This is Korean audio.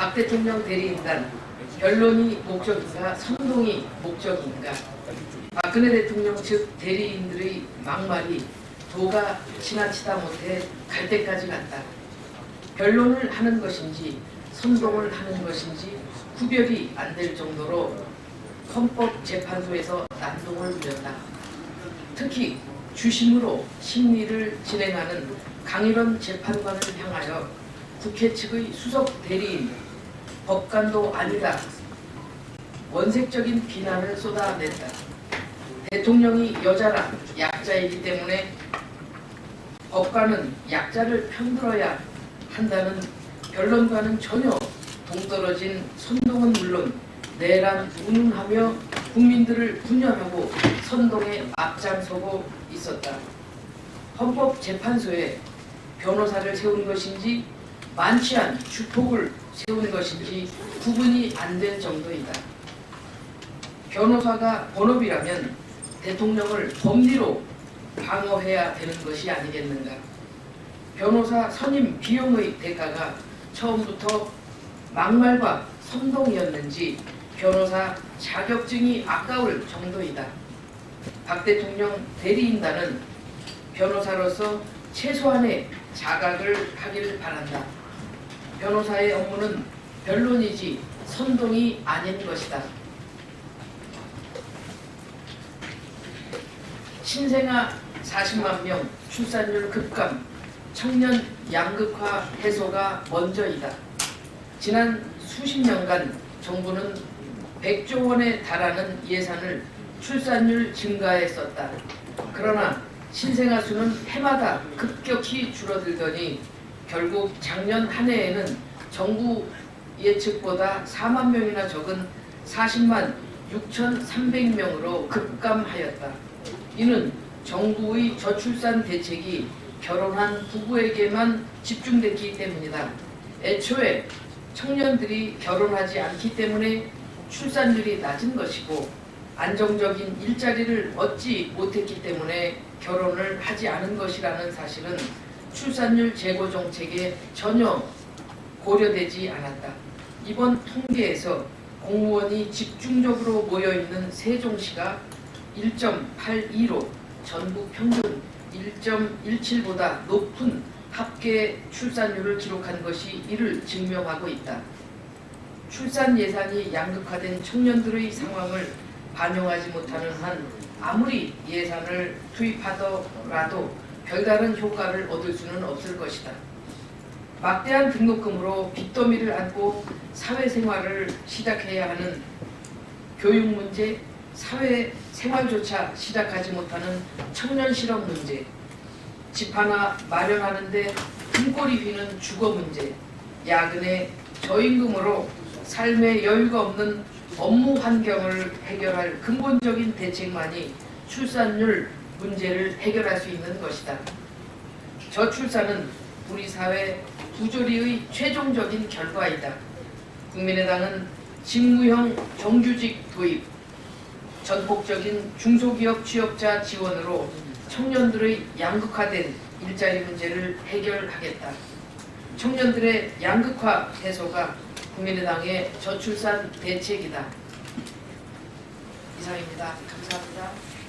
박 대통령 대리인단 변론이 목적인가 선동이 목적인가 박근혜 대통령 즉 대리인들의 막말이 도가 지나치다 못해 갈 때까지 갔다. 변론을 하는 것인지 선동을 하는 것인지 구별이 안 될 정도로 헌법재판소에서 난동을 부렸다. 특히 주심으로 심리를 진행하는 강일원 재판관을 향하여 국회 측의 수석 대리인 법관도 아니다 원색적인 비난을 쏟아냈다. 대통령이 여자라 약자이기 때문에 법관은 약자를 편들어야 한다는 변론과는 전혀 동떨어진 선동은 물론 내란 운운하며 국민들을 분열하고 선동에 앞장서고 있었다. 헌법재판소에 변호사를 세운 것인지 만취한 주폭을 세운 것인지 구분이 안 될 정도이다. 변호사가 본업이라면 대통령을 법리로 방어해야 되는 것이 아니겠는가. 변호사 선임 비용의 대가가 처음부터 막말과 선동이었는지 변호사 자격증이 아까울 정도이다. 박 대통령 대리인단은 변호사로서 최소한의 자각을 하기를 바란다. 변호사의 업무는 변론이지 선동이 아닌 것이다. 신생아 40만 명 출산율 급감, 청년 양극화 해소가 먼저이다. 지난 수십 년간 정부는 100조 원에 달하는 예산을 출산율 증가에 썼다. 그러나 신생아 수는 해마다 급격히 줄어들더니 결국 작년 한 해에는 정부 예측보다 4만 명이나 적은 40만 6,300명으로 급감하였다. 이는 정부의 저출산 대책이 결혼한 부부에게만 집중됐기 때문이다. 애초에 청년들이 결혼하지 않기 때문에 출산율이 낮은 것이고 안정적인 일자리를 얻지 못했기 때문에 결혼을 하지 않은 것이라는 사실은 출산율 제고 정책에 전혀 고려되지 않았다. 이번 통계에서 공무원이 집중적으로 모여 있는 세종시가 1.82로 전국 평균 1.17보다 높은 합계 출산율을 기록한 것이 이를 증명하고 있다. 출산 예산이 양극화된 청년들의 상황을 반영하지 못하는 한 아무리 예산을 투입하더라도 별다른 효과를 얻을 수는 없을 것이다. 막대한 등록금으로 빚더미를 안고 사회생활을 시작해야 하는 교육 문제, 사회 생활조차 시작하지 못하는 청년 실업 문제, 집 하나 마련하는데 등골이 휘는 주거 문제, 야근에 저임금으로 삶의 여유가 없는 업무 환경을 해결할 근본적인 대책만이 출산율 문제를 해결할 수 있는 것이다. 저출산은 우리 사회 부조리의 최종적인 결과이다. 국민의당은 직무형 정규직 도입, 전폭적인 중소기업 취업자 지원으로 청년들의 양극화된 일자리 문제를 해결하겠다. 청년들의 양극화 해소가 국민의당의 저출산 대책이다. 이상입니다. 감사합니다.